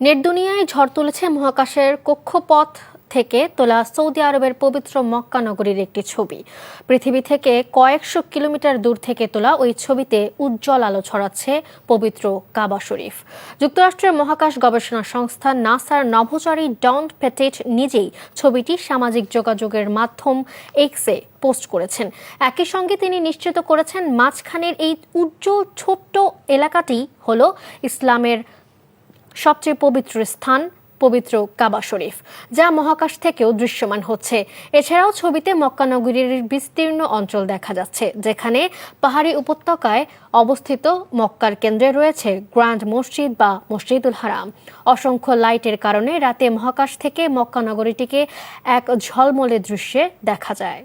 Net দুনিয়ায় ঝড় তুলেছে মহাকাশের কক্ষপথ থেকে তোলা সৌদি আরবের পবিত্র মক্কা নগরীর একটি ছবি। পৃথিবী থেকে কয়েকশো কিলোমিটার দূর থেকে তোলা ওই ছবিতে উজ্জ্বল আলো ছড়াচ্ছে পবিত্র কাবা শরীফ। যুক্তরাষ্ট্রের মহাকাশ গবেষণা সংস্থা নাসার নভোচারী ডন পেটেট নিজেই ছবিটি সামাজিক যোগাযোগের মাধ্যম এক্সে পোস্ট করেছেন। একই সঙ্গে তিনি নিশ্চিত করেছেন, মাঝখানের এই উজ্জ্বল ছোট্ট এলাকাটি হল ইসলামের সবচেয়ে পবিত্র স্থান, পবিত্র কাবা শরীফ, যা মহাকাশ থেকেও দৃশ্যমান হচ্ছে। এছাড়াও ছবিতে মক্কা নগরীর বিস্তীর্ণ অঞ্চল দেখা যাচ্ছে, যেখানে পাহাড়ি উপত্যকায় অবস্থিত মক্কার কেন্দ্রে রয়েছে গ্র্যান্ড মসজিদ বা মসজিদুল হারাম। অসংখ্য লাইটের কারণে রাতে মহাকাশ থেকে মক্কা নগরীটিকে এক ঝলমলে দৃশ্যে দেখা যায়।